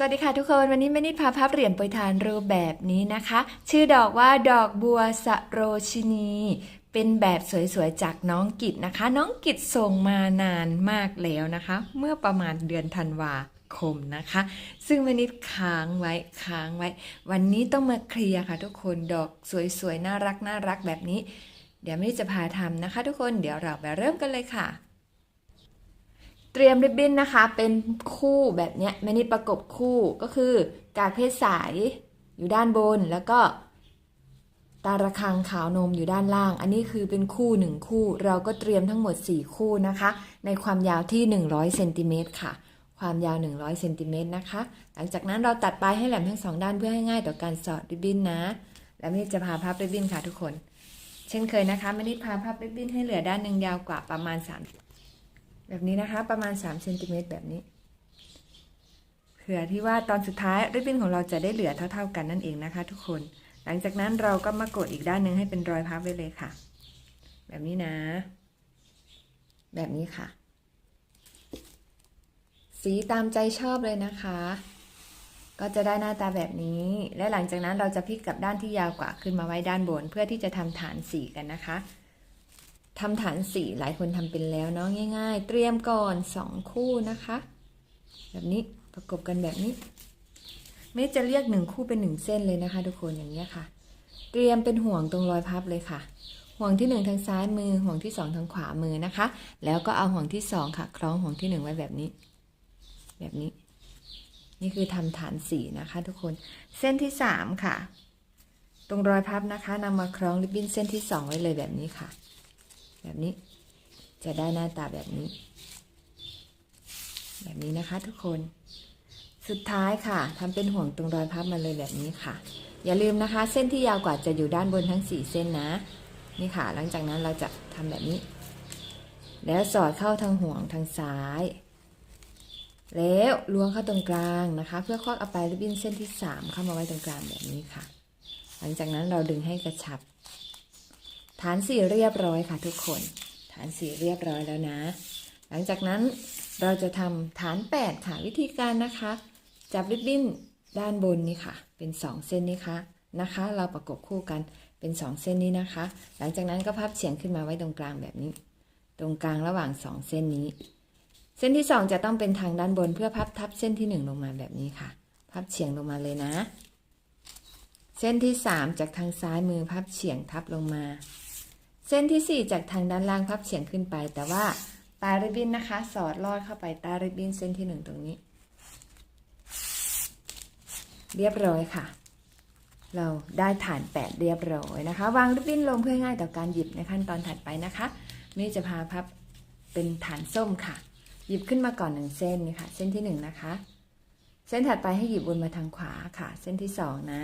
สวัสดีค่ะทุกคนวันนี้แม่นิดพาพับเหรียญปรยทานรูปแบบนี้นะคะ ชื่อดอกว่าดอกบัวสโรชินี เป็นแบบสวยๆจากน้องกิจนะคะ น้องกิจส่งมานานมากแล้วนะคะ เมื่อประมาณเดือนธันวาคมนะคะ ซึ่งแม่นิดค้างไว้ค้างไว้ วันนี้ต้องมาเคลียร์ค่ะ ทุกคนดอกสวยๆน่ารักน่ารักแบบนี้ เดี๋ยวแม่นิดจะพาทำนะคะ ทุกคนเดี๋ยวเราไปเริ่มกันเลยค่ะ เตรียมริบบิ้นนะคะ เป็นคู่แบบเนี้ยแม่นิดประกบคู่ก็คือกากเพศสายอยู่ด้านบนแล้วก็ตาระคังขาวนมอยู่ด้านล่าง อันนี้คือเป็นคู่หนึ่งคู่ เราก็เตรียมทั้งหมด 4 คู่นะคะ ในความยาวที่ 100เซนติเมตรค่ะ ความยาว 100เซนติเมตรนะคะ หลังจากนั้นเราตัดปลายให้แหลมทั้งสองด้านเพื่อให้ง่ายต่อการสอดริบบิ้นนะ แล้วแม่นิดจะพาพับริบบิ้นค่ะทุกคน เช่นเคยนะคะแม่นิดพาพับริบบิ้นให้เหลือด้านหนึ่งยาวกว่าประมาณ 3 แบบนี้นะคะ ประมาณ3เซนติเมตรแบบนี้เผื่อที่ว่าตอนสุดท้ายริบบิ้นของเราจะได้เหลือเท่า ๆกันนั่นเองนะคะ ทุกคน หลังจากนั้นเราก็มากดอีกด้านหนึ่งให้เป็นรอยพับไว้เลยค่ะ แบบนี้นะ แบบนี้ค่ะ สีตามใจชอบเลยนะคะ ก็จะได้หน้าตาแบบนี้ และหลังจากนั้นเราจะพลิกกลับด้านที่ยาวกว่าขึ้นมาไว้ด้านบน เพื่อที่จะทำฐานสีกันนะคะ ทำฐานสี่หลายคนทำเป็นแล้วเนาะง่าย ๆ เตรียมก่อนสองคู่นะคะ แบบนี้ประกบกันแบบนี้ ไม่จะเรียกหนึ่งคู่เป็นหนึ่งเส้นเลยนะคะ ทุกคนอย่างนี้ยค่ะ เตรียมเป็นห่วงตรงรอยพับเลยค่ะ ห่วงที่หนึ่งทางซ้ายมือ ห่วงที่สองทางขวามือนะคะ แล้วก็เอาห่วงที่สองค่ะ คล้องห่วงที่หนึ่งไว้แบบนี้ แบบนี้ นี่คือทำฐานสี่นะคะ ทุกคนเส้นที่สามค่ะ ตรงรอยพับนะคะนำมาคล้องริบบิ้นเส้นที่สองไว้เลยแบบนี้ค่ะ แบบนี้ จะได้หน้าตาแบบนี้ แบบนี้นะคะทุกคน สุดท้ายค่ะทำเป็นห่วงตรงรอยพับมาเลยแบบนี้ค่ะ อย่าลืมนะคะ เส้นที่ยาวกว่าจะอยู่ด้านบนทั้ง 4 เส้นนะ นี่ค่ะ หลังจากนั้นเราจะทำแบบนี้ แล้วสอดเข้าทางห่วงทางซ้าย แล้วล้วงเข้าตรงกลางนะคะ เพื่อควักเอาปลายริบบิ้นเส้นที่ 3 เข้ามาไว้ตรงกลางแบบนี้ค่ะ หลังจากนั้นเราดึงให้กระชับ ฐานสี่เรียบร้อยค่ะทุกคน ฐานสี่เรียบร้อยแล้วนะ หลังจากนั้นเราจะทำฐาน8ค่ะวิธีการนะคะ จับริบบิ้นด้านบนนี่ค่ะ เป็น2เส้นนี้ค่ะนะคะ เราประกบคู่กันเป็น2เส้นนี้นะคะ หลังจากนั้นก็พับเฉียงขึ้นมาไว้ตรงกลางแบบนี้ ตรงกลางระหว่าง2เส้นนี้ เส้นที่2จะต้องเป็นทางด้านบนเพื่อพับทับเส้นที่1ลงมาแบบนี้ค่ะ พับเฉียงลงมาเลยนะ เส้นที่3จากทางซ้ายมือพับเฉียงทับลงมา เส้นที่ 4 จากทางด้านล่างพับเฉียงขึ้นไป แต่ว่าปลาริบบินนะคะ สอดลอดเข้าไปต้ริบบินเส้นที่ 1 ตรงนี้ เรียบร้อยค่ะ เราได้ฐาน 8 เรียบร้อยนะคะ วางริบบิ้นลงเพื่อง่ายต่อการหยิบในขั้นตอนถัดไปนะคะนี่จะพาพับเป็นฐานส้มค่ะ หยิบขึ้นมาก่อนหนึ่งเส้นนี่ค่ะ เส้นที่1นะคะ เส้นถัดไปให้หยิบวนมาทางขวาค่ะ เส้นที่2นะ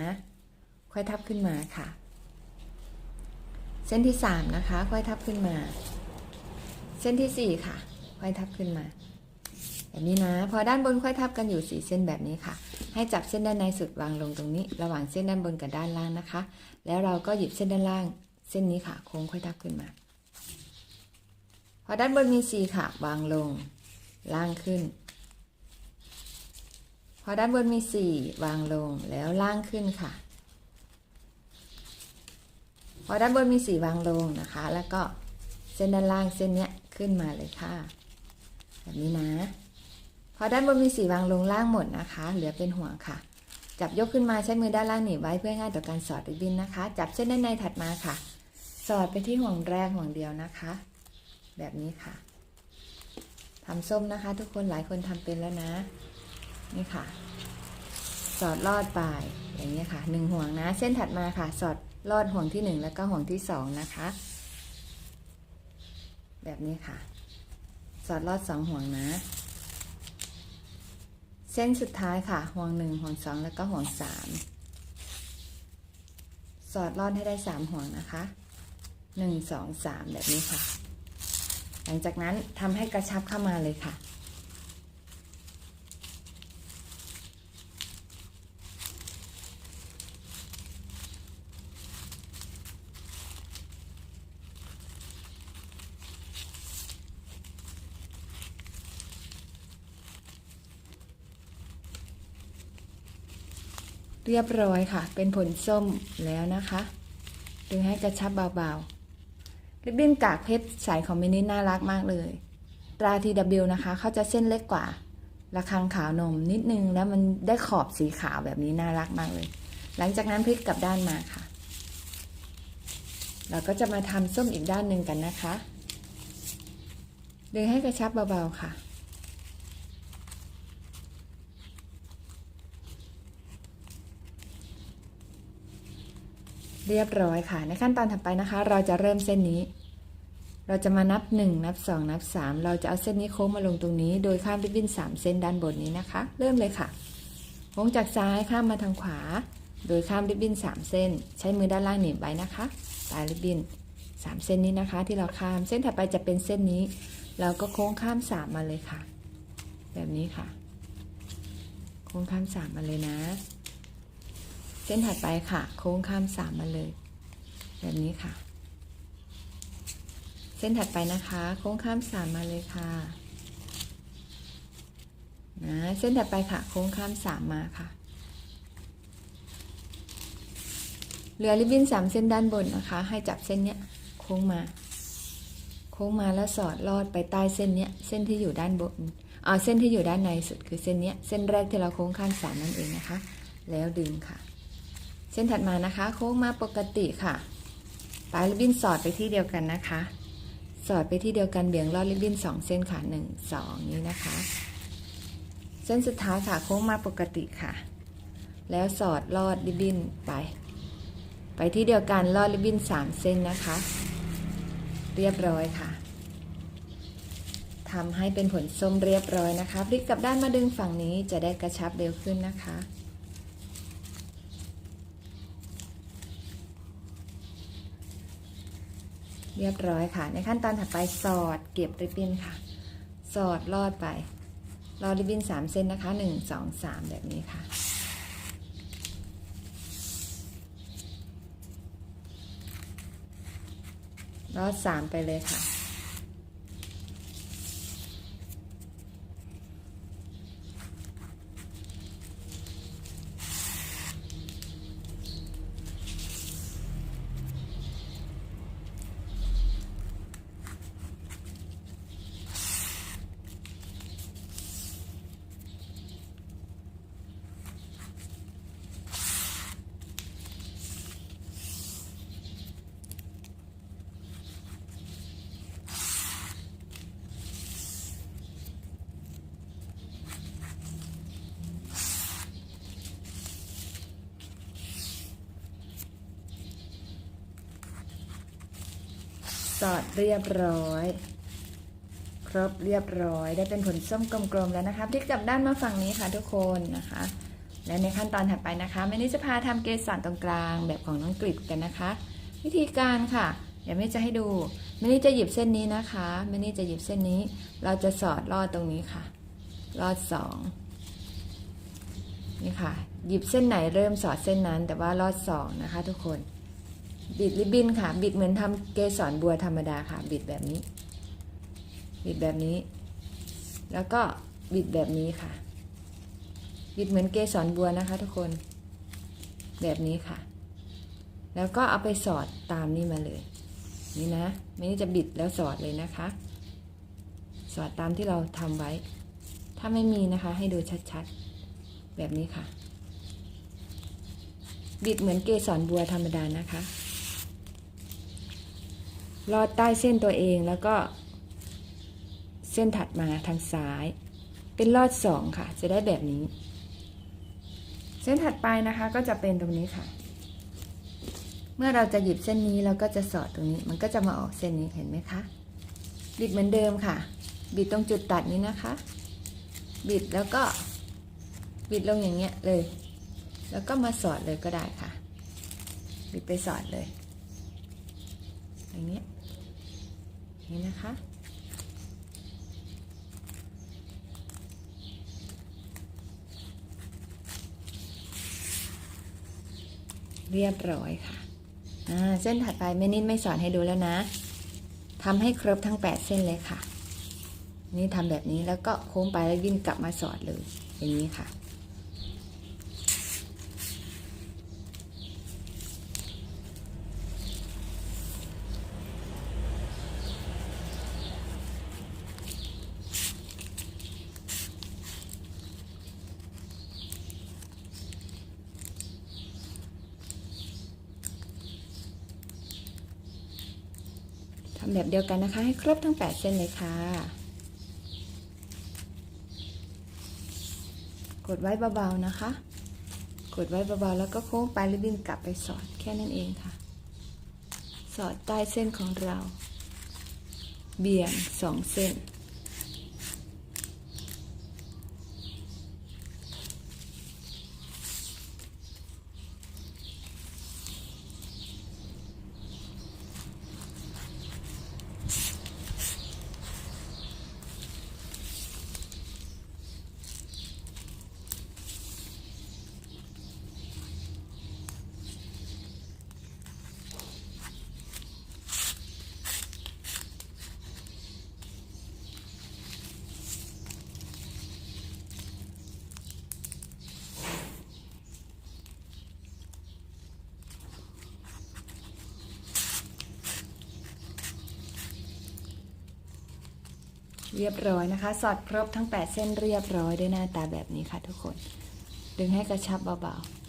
ค่อยทับขึ้นมาค่ะ เส้นที่สามนะคะ ค่อยทับขึ้นมา เส้นที่สี่ค่ะ ค่อยทับขึ้นมา แบบนี้นะ พอด้านบนค่อยทับกันอยู่สี่เส้นแบบนี้ค่ะ ให้จับเส้นด้านในสุดวางลงตรงนี้ ระหว่างเส้นด้านบนกับด้านล่างนะคะ แล้วเราก็หยิบเส้นด้านล่าง เส้นนี้ค่ะโค้งค่อยทับขึ้นมา พอด้านบนมีสี่ค่ะ วางลง ล่างขึ้น พอด้านบนมีสี่วางลงแล้วล่างขึ้นค่ะ พอด้านบนมีสีวางลงนะคะ แล้วก็เส้นด้านล่างเส้นเนี้ยขึ้นมาเลยค่ะ แบบนี้นะ พอด้านบนมีสีวางลงล่างหมดนะคะ เหลือเป็นห่วงค่ะ จับยกขึ้นมาใช้มือด้านล่างหนีบไว้เพื่อง่ายต่อการสอดริบบิ้นนะคะ จับเส้นด้านในถัดมาค่ะ สอดไปที่ห่วงแรกห่วงเดียวนะคะ แบบนี้ค่ะทำส้มนะคะ ทุกคนหลายคนทำเป็นแล้วนะ นี่ค่ะ สอดลอดปลายอย่างนี้ค่ะหนึ่งห่วงนะ เส้นถัดมาค่ะ สอด ลอดห่วงที่หนึ่งแล้วก็ห่วงที่สองนะคะ แบบนี้ค่ะ สอดลอดสองห่วงนะ เส้นสุดท้ายค่ะ ห่วงหนึ่งห่วงสองแล้วก็ห่วงสามสอดลอดให้ได้สามห่วงนะคะหนึ่งสองสามแบบนี้ค่ะ หลังจากนั้นทำให้กระชับเข้ามาเลยค่ะ เรียบร้อยค่ะ เป็นผลส้มแล้วนะคะ ดึงให้กระชับเบาๆริบบิ้นกากเพชรสายของมินิน่ารักมากเลย ตรา TW นะคะ เขาจะเส้นเล็กกว่าระคังขาวนมนิดนึง แล้วมันได้ขอบสีขาวแบบนี้น่ารักมากเลย หลังจากนั้นพลิกกลับด้านมาค่ะ เราก็จะมาทำส้มอีกด้านหนึ่งกันนะคะ ดึงให้กระชับเบาๆค่ะ เรียบร้อยค่ะ ในขั้นตอนถัดไปนะคะ เราจะเริ่มเส้นนี้ เราจะมานับ 1 นับ 2 นับ 3 เราจะเอาเส้นนี้โค้งมาลงตรงนี้ โดยข้ามริบบิ้น 3 เส้นด้านบนนี้นะคะ เริ่มเลยค่ะโค้งจากซ้ายข้ามมาทางขวา โดยข้ามริบบิ้น 3 เส้น ใช้มือด้านล่างหนีบไว้นะคะปลายริบบิ้น 3 เส้นนี้นะคะ ที่เราข้ามเส้นถัดไปจะเป็นเส้นนี้ เราก็โค้งข้าม 3 มาเลยค่ะ แบบนี้ค่ะ โค้งข้าม 3 มาเลยนะ เส้นถัดไปค่ะ โค้งข้าม3มาเลย แบบนี้ค่ะ เส้นถัดไปนะคะ โค้งข้ามสามมาเลยค่ะนะเส้นถัดไปค่ะ โค้งข้ามสามมาค่ะ เหลือริบบิ้นสามเส้นด้านบนนะคะ ให้จับเส้นเนี้ยโค้งมา โค้งมาแล้วสอดลอดไปใต้เส้นเนี้ยเส้นที่อยู่ด้านบนอ่าเส้นที่อยู่ด้านในสุดคือเส้นเนี้ยเส้นแรกที่เราโค้งข้ามสามนั่นเองนะคะ แล้วดึงค่ะ เส้นถัดมานะคะ โค้งมาปกติค่ะปลายริบบิ้นสอดไปที่เดียวกันนะคะ สอดไปที่เดียวกันเบี่ยงลอดริบบิ้นสองเส้นค่ะหนึ่งสองนี้นะคะ เส้นสุดท้ายค่ะโค้งมาปกติค่ะ แล้วสอดลอดริบบิ้นไป ไปที่เดียวกันลอดริบบิ้นสามเส้นนะคะ เรียบร้อยค่ะทำให้เป็นผลส้มเรียบร้อยนะคะ พลิกกลับด้านมาดึงฝั่งนี้จะได้กระชับเร็วขึ้นนะคะ เรียบร้อยค่ะ ในขั้นตอนถัดไปสอดเก็บริบบิ้นค่ะ สอดลอดไปลอดริบบิ้นสามเส้นนะคะหนึ่งสองสามแบบนี้ค่ะลอดสามไปเลยค่ะ อดเรียบร้อย ครบเรียบร้อย ได้เป็นผลส้มกลมๆแล้วนะคะพลิกกลับด้านมาฝั่งนี้ค่ะทุกคนนะคะ และในขั้นตอนถัดไปนะคะแม่นี่จะพาทำเกสรตรงกลางแบบของน้องกริบกันนะคะ วิธีการค่ะเดี๋ยวแม่จะให้ดูแม่นี่จะหยิบเส้นนี้นะคะแม่นี่จะหยิบเส้นนี้ เราจะสอดลอดตรงนี้ค่ะลอดสองนี่ค่ะ หยิบเส้นไหนเริ่มสอดเส้นนั้น แต่ว่าลอดสองนะคะ ทุกคน บิดริบบิ้นค่ะ บิดเหมือนทำเกสรบัวธรรมดาค่ะ บิดแบบนี้ บิดแบบนี้ แล้วก็บิดแบบนี้ค่ะ บิดเหมือนเกสรบัวนะคะ ทุกคน แบบนี้ค่ะ แล้วก็เอาไปสอดตามนี่มาเลย นี่นะ ไม่นี่จะบิดแล้วสอดเลยนะคะ สอดตามที่เราทำไว้ ถ้าไม่มีนะคะ ให้ดูชัดๆ แบบนี้ค่ะ บิดเหมือนเกสรบัวธรรมดานะคะ ลอดใต้เส้นตัวเองแล้วก็ เส้นถัดมาทางซ้าย เป็นลอดสองค่ะ จะได้แบบนี้ เส้นถัดไปนะคะก็จะเป็นตรงนี้ค่ะ เมื่อเราจะหยิบเส้นนี้เราก็จะสอดตรงนี้ มันก็จะมาออกเส้นนี้เห็นไหมคะบิดเหมือนเดิมค่ะ บิดตรงจุดตัดนี้นะคะ บิดแล้วก็บิดลงอย่างเงี้ยเลย แล้วก็มาสอดเลยก็ได้ค่ะ บิดไปสอดเลยอย่างเนี้ย นี่นะคะ เรียบร้อยค่ะเส้นถัดไปแม่นิดไม่สอนให้ดูแล้วนะทำให้ครบทั้ง 8 เส้นเลยค่ะ นี่ทำแบบนี้แล้วก็โค้งไปแล้ววิ่งกลับมาสอดเลยอย่างนี้ค่ะำแบบเดียวกันนะคะ ให้ครบทั้ง 8 เส้นเลยค่ะ กดไว้เบาๆนะคะ กดไว้เบาๆแล้วก็โค้งไปแล้วดึงกลับไปสอดแค่นั้นเองค่ะ สอดใต้เส้นของเรา เบี่ยงสองเส้น เรียบร้อยนะคะ สอดครบทั้ง 8 เส้นเรียบร้อยด้วยหน้าตาแบบนี้ค่ะทุกคน ดึงให้กระชับเบาๆ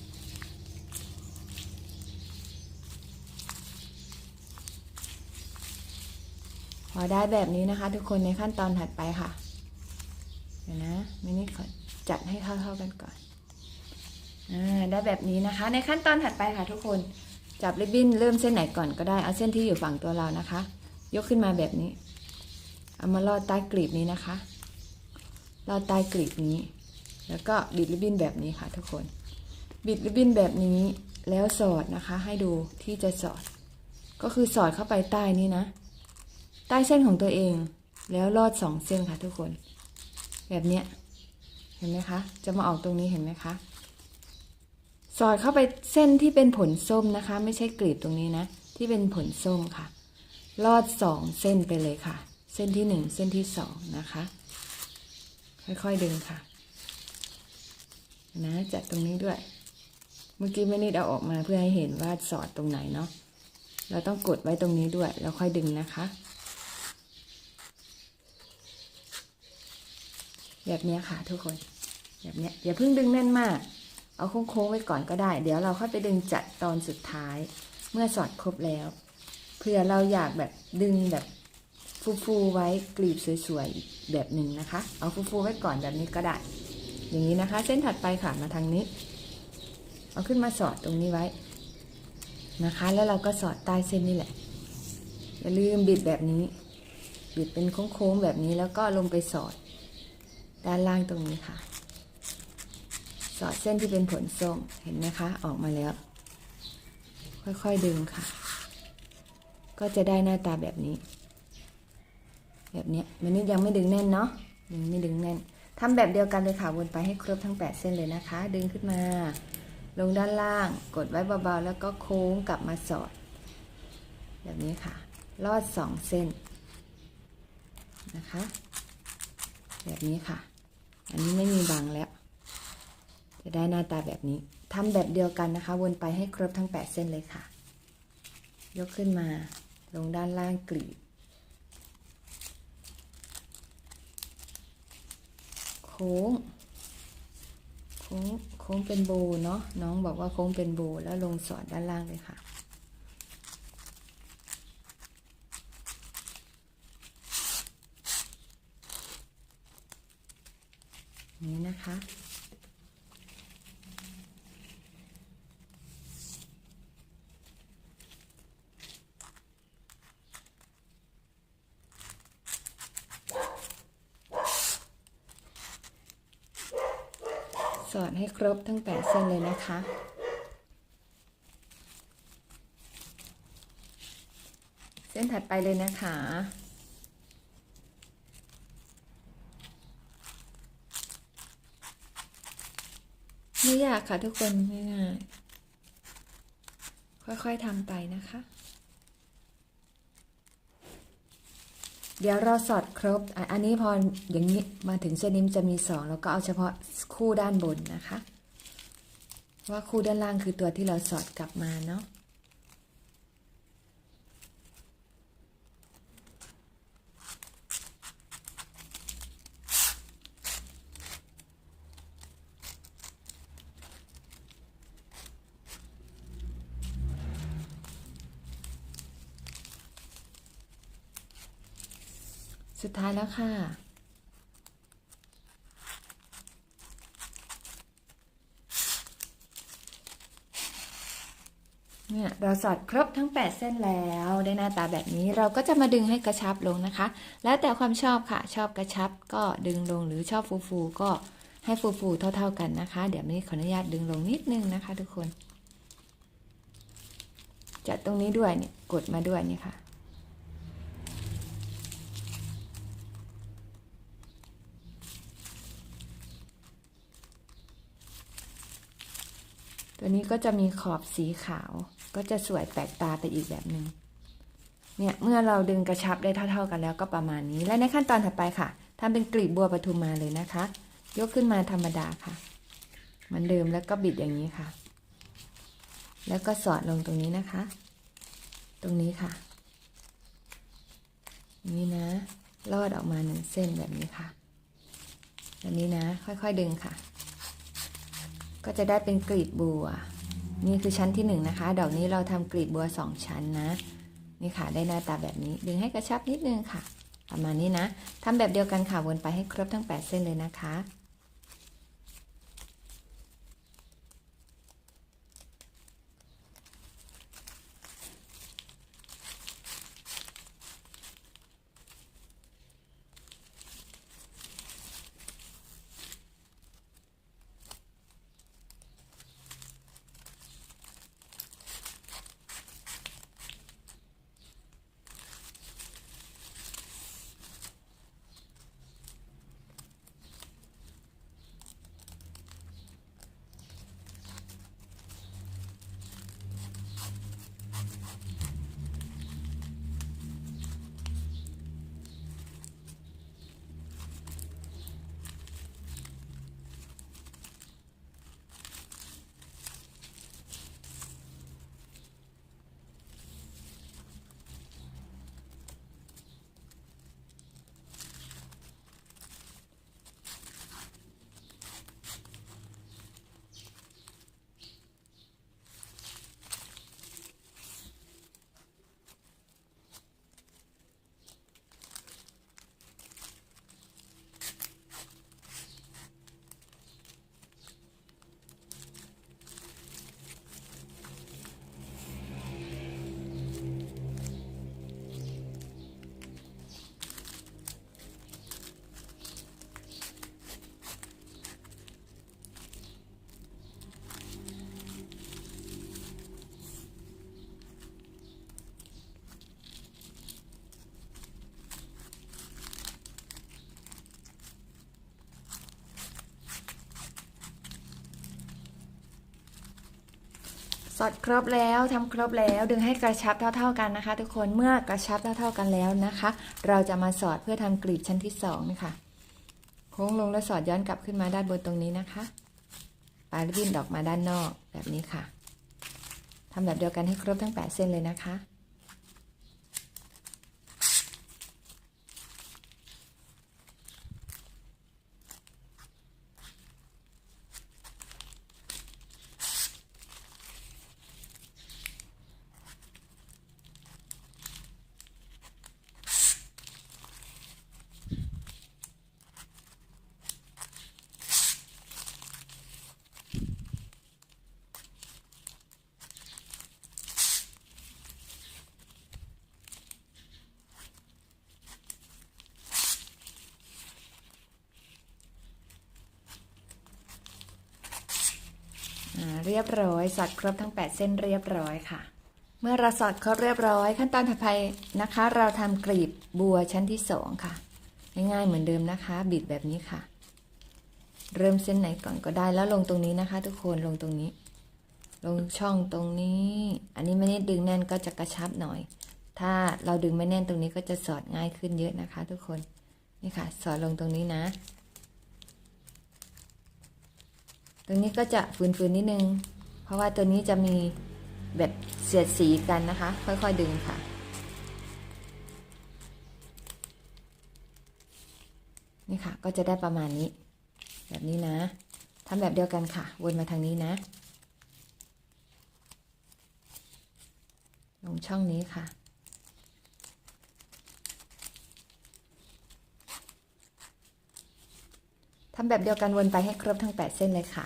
พอได้แบบนี้นะคะ ทุกคนในขั้นตอนถัดไปค่ะ เดี๋ยวนะมินิขอจัดให้เท่าๆกันก่อนอได้แบบนี้นะคะ ในขั้นตอนถัดไปค่ะ ทุกคนจับริบบิ้นเริ่มเส้นไหนก่อนก็ได้เอาเส้นที่อยู่ฝั่งตัวเรานะคะ ยกขึ้นมาแบบนี้ เอามาลอดใต้กลีบนี้นะคะ ลอดใต้กลีบนี้ แล้วก็บิดริบบิ้นแบบนี้ค่ะทุกคน บิดริบบิ้นแบบนี้แล้วสอดนะคะ ให้ดูที่จะสอด ก็คือสอดเข้าไปใต้นี้นะ ใต้เส้นของตัวเอง แล้วลอดสองเส้นค่ะทุกคน แบบเนี้ย เห็นไหมคะ จะมาออกตรงนี้เห็นไหมคะ สอดเข้าไปเส้นที่เป็นผลส้มนะคะ ไม่ใช่กลีบตรงนี้นะ ที่เป็นผลส้มค่ะ ลอดสองเส้นไปเลยค่ะ เส้นที่หนึ่งเส้นที่สองนะคะ ค่อยๆดึงค่ะ นะจัดตรงนี้ด้วย เมื่อกี้ไม่นิดเอาออกมาเพื่อให้เห็นว่าสอดตรงไหนเนาะเราต้องกดไว้ตรงนี้ด้วย แล้วค่อยดึงนะคะ แบบนี้ค่ะทุกคน แบบนี้อย่าเพิ่งดึงแน่นมาก เอาโค้งๆไว้ก่อนก็ได้ เดี๋ยวเราค่อยไปดึงจัดตอนสุดท้าย เมื่อสอดครบแล้วเผื่อเราอยากแบบดึงแบบ ฟูๆไว้กลีบสวยๆแบบหนึ่งนะคะ เอาฟูๆไว้ก่อนแบบนี้ก็ได้ อย่างนี้นะคะ เส้นถัดไปค่ะมาทางนี้ เอาขึ้นมาสอดตรงนี้ไว้นะคะ แล้วเราก็สอดใต้เส้นนี่แหละ อย่าลืมบิดแบบนี้ บิดเป็นโค้งๆแบบนี้แล้วก็ลงไปสอด ด้านล่างตรงนี้ค่ะ สอดเส้นที่เป็นผลส้มเห็นไหมคะ ออกมาแล้ว ค่อยๆดึงค่ะ ก็จะได้หน้าตาแบบนี้ แบบนี้มันนี่ยังไม่ดึงแน่นเนาะยังไม่ดึงแน่นทำแบบเดียวกันเลยค่ะวนไปให้ครบทั้ง 8 เส้นเลยนะคะ ดึงขึ้นมา ลงด้านล่าง กดไว้เบาๆ แล้วก็โค้งกลับมาสอด แบบนี้ค่ะ ลอดสองเส้นนะคะ แบบนี้ค่ะ อันนี้ไม่มีบังแล้ว จะได้หน้าตาแบบนี้ทำแบบเดียวกันนะคะ วนไปให้ครบทั้ง 8 เส้นเลยค่ะ ยกขึ้นมา ลงด้านล่างกลีบ ค้ง โค้งโค้งเป็นโบเนาะน้องบอกว่าโค้งเป็นโบแล้วลงสอดด้านล่างเลยค่ะนี้นะคะ ส อดให้ครบทั้ง 8 เส้นเลยนะคะ เส้นถัดไปเลยนะคะไม่ยากค่ะทุกคนง่ายๆค่อยๆทำไปนะคะ เดี๋ยวเราสอดครบ อันนี้พออย่างนี้มาถึงเส้นนี้มจะมีสองแล้วก็เอาเฉพาะคู่ด้านบนนะคะ ว่าคู่ด้านล่างคือตัวที่เราสอดกลับมาเนาะายแล้วค่ะ เนี่ยเราสอดครบทั้ง 8 เส้นแล้วได้หน้าตาแบบนี้เราก็จะมาดึงให้กระชับลงนะคะ แล้วแต่ความชอบค่ะ ชอบกระชับก็ดึงลงหรือชอบฟูๆก็ให้ฟูๆเท่า ๆกันนะคะ เดี๋ยวนี้ขออนุญาตดึงลงนิดนึงนะคะ ทุกคนจัดตรงนี้ด้วยเนี่ยกดมาด้วยนี่ค่ะ ตัวนี้ก็จะมีขอบสีขาว ก็จะสวยแปลกตาไปอีกแบบหนึง่งเนี่ยเมื่อเราดึงกระชับได้เท่า ๆกันแล้วก็ประมาณนี้ และในขั้นตอนถัดไปค่ะทำเป็นกลีบบัวปทุมมาเลยนะคะ ยกขึ้นมาธรรมดาค่ะเหมือนเดิมแล้วก็บิดอย่างนี้ค่ะ แล้วก็สอดลงตรงนี้นะคะ ตรงนี้ค่ะ นี่นะลอดออกมาหนึ่งเส้นแบบนี้ค่ะแบบนี้นะ ค่อยๆดึงค่ะ ก็จะได้เป็นกลีบบัว นี่คือชั้นที่หนึ่งนะคะดอกนี้เราทำกลีบบัวสองชั้นนะนี่ค่ะได้หน้าตาแบบนี้ดึงให้กระชับนิดนึงค่ะ ประมาณนี้นะทำแบบเดียวกันค่ะวนไปให้ครบทั้ง 8 เส้นเลยนะคะ สอดครบแล้วทำครบแล้วดึงให้กระชับเท่า ๆกันนะคะ ทุกคนเมื่อกระชับเท่า ๆกันแล้วนะคะ เราจะมาสอดเพื่อทำกลีบชั้นที่สองนะคะโค้งลงแล้วสอดย้อนกลับขึ้นมาด้านบนตรงนี้นะคะปลายริบบิ้นดอกมาด้านนอกแบบนี้ค่ะทำแบบเดียวกันให้ครบทั้ง 8 เส้นเลยนะคะ อ่าเรียบร้อย สอดครบทั้ง 8 เส้นเรียบร้อยค่ะ เมื่อเราสอดครบเรียบร้อย ขั้นตอนถัดไปนะคะ เราทำกลีบบัวชั้นที่ 2 ค่ะ ง่ายๆเหมือนเดิมนะคะ บิดแบบนี้ค่ะ เริ่มเส้นไหนก่อนก็ได้แล้วลงตรงนี้นะคะ ทุกคนลงตรงนี้ ลงช่องตรงนี้ อันนี้ไม่ได้ดึงแน่นก็จะกระชับหน่อย ถ้าเราดึงไม่แน่นตรงนี้ก็จะสอดง่ายขึ้นเยอะนะคะ ทุกคนนี่ค่ะ สอดลงตรงนี้นะ ตรงนี้ก็จะฟืนๆนิดนึง เพราะว่าตัวนี้จะมีแบบเสียดสีกันนะคะ ค่อยๆดึงค่ะ นี่ค่ะ ก็จะได้ประมาณนี้ แบบนี้นะทำแบบเดียวกันค่ะ วนมาทางนี้นะ ลงช่องนี้ค่ะ ทำแบบเดียวกันวนไปให้ครบทั้ง 8 เส้นเลยค่ะ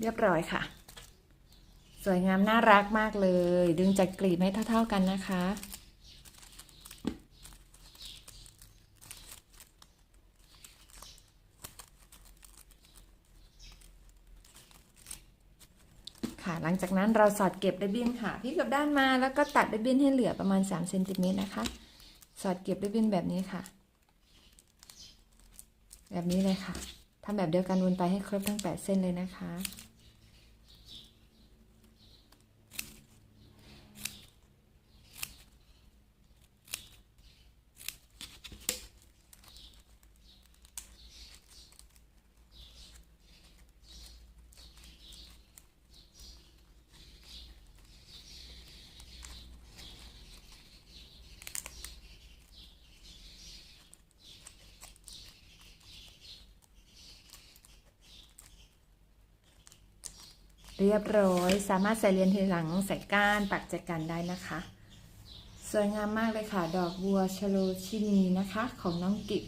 เรียบร้อยค่ะ สวยงามน่ารักมากเลย ดึงจากกลีบให้เท่า ๆกันนะคะ ค่ะหลังจากนั้นเราสอดเก็บริบบิ้นค่ะพลิกกลับด้านมาแล้วก็ตัดริบบิ้นให้เหลือประมาณ3เซนติเมตรนะคะ สอดเก็บริบบิ้นแบบนี้ค่ะ แบบนี้เลยค่ะทำแบบเดียวกันวนไปให้ครบทั้ง 8 เส้นเลยนะคะ เรียบร้อย สามารถใส่เรียนทีหลังใส่ก้านปักแจกันได้นะคะ สวยงามมากเลยค่ะ ดอกบัวชโลชินีนะคะ ของน้องกิบ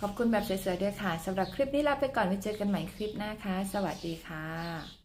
ขอบคุณแบบสวยๆด้วยค่ะสำหรับคลิปนี้ลาไปก่อนไว้เจอกันใหม่คลิปหน้าค่ะ สวัสดีค่ะ